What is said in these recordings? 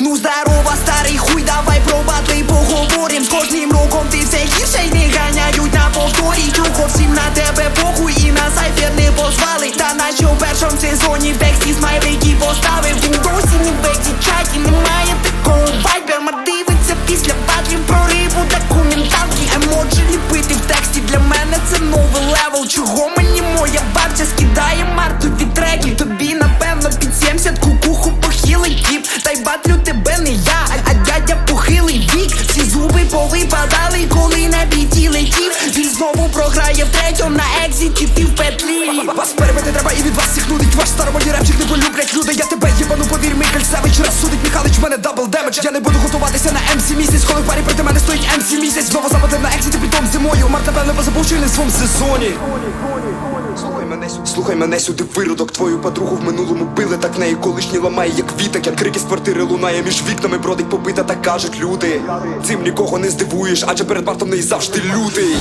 Ну здорова, старий хуй, давай про поговорим. З кожним роком ти все гірше й не ганяють на повторі Чухо всім на тебе похуй і на сайфер не позвали Та на що в першому сезоні в тексті смайлики поставив Він досі не в бекі чаті, немає такого вайберма Дивиться після батлів про рибу документалки. Емоджі ліпити в тексті для мене це новий левел. Чого мені моя бабця скидає мартові треки Та й батлю тебе не я, а, дядя похилий вік. Всі зуби повипадали, коли на біті летів. Він знову програє в третьому на екзіті, ти в петлі демедж Я не буду готуватися на МС місяць Коли в парі проти мене стоїть МС місяць? Знову западив на екзіті, притом зимою. Март, напевно, позабув, й не своєму сезоні. Слухай мене сюди, слухай мене сюди, виродок Твою подругу в минулому били, так неї колишні ламає, як віток Як крики з квартири лунає між вікнами бродить побита, так кажуть люди. Цим нікого не здивуєш, адже перед Мартом неї завжди лютий.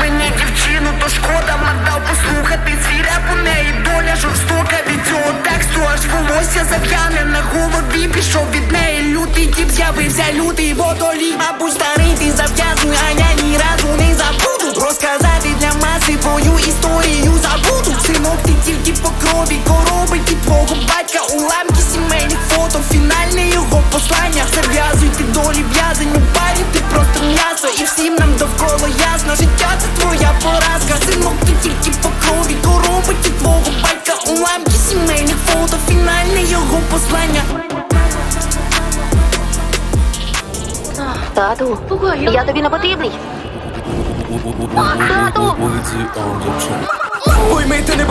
Мені дівчину, то шкода мадав послухати свій реп неї доля жорстока від цього тексту, аж волосся зав'яне на голові твого батька Уламки сімейних фото, фінальне його послання Зав'язуйте долі в'язень у парі, ти просто м'ясо І всім нам довкола ясно, життя це твоя поразка Синок, ти тільки по крові коробить і твого батька Уламки сімейних фото, фінальне його послання Тату, я тобі не потрібний. Тату!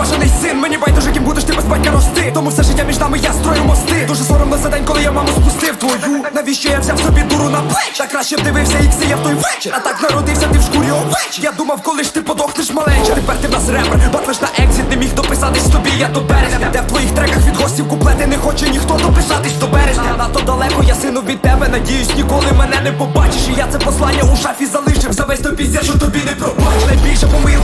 Бажаний син, мені байдуже, ким будеш ти без батька рости. Тому все життя між нами я строю мости. Дуже соромно за день, коли я маму спустив. Твою Навіщо я взяв собі дуру на плеч? Та краще б дивився, як сіяв той вечір. А так народився ти в шкурі овеч Я думав, коли ж ти подохнеш маленьше. Тепер ти в нас репер, батлиш на екзит Не міг дописатись тобі, я до березня. Де в твоїх треках від гостів куплети не хоче ніхто дописатись до березня. Надто далеко я сину від тебе, надіюсь, ніколи мене не побачиш. І я це послання у шафі залишив За весь той піздець, що тобі не пробач. Найбільша помилка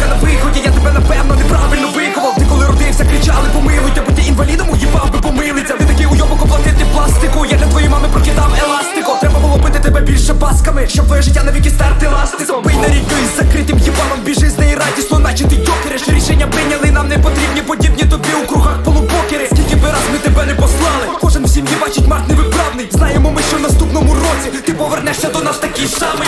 твоє життя навіки старти ласти Бий на рідню із закритим їбалом Біжи з неї радісно, наче ти йокериш Рішення прийняли, нам не потрібні подібні тобі у кругах полубокери. Скільки би раз ми тебе не послали Кожен в сім'ї бачить март невиправний. Знаємо ми, що в наступному році Ти повернешся до нас такий самий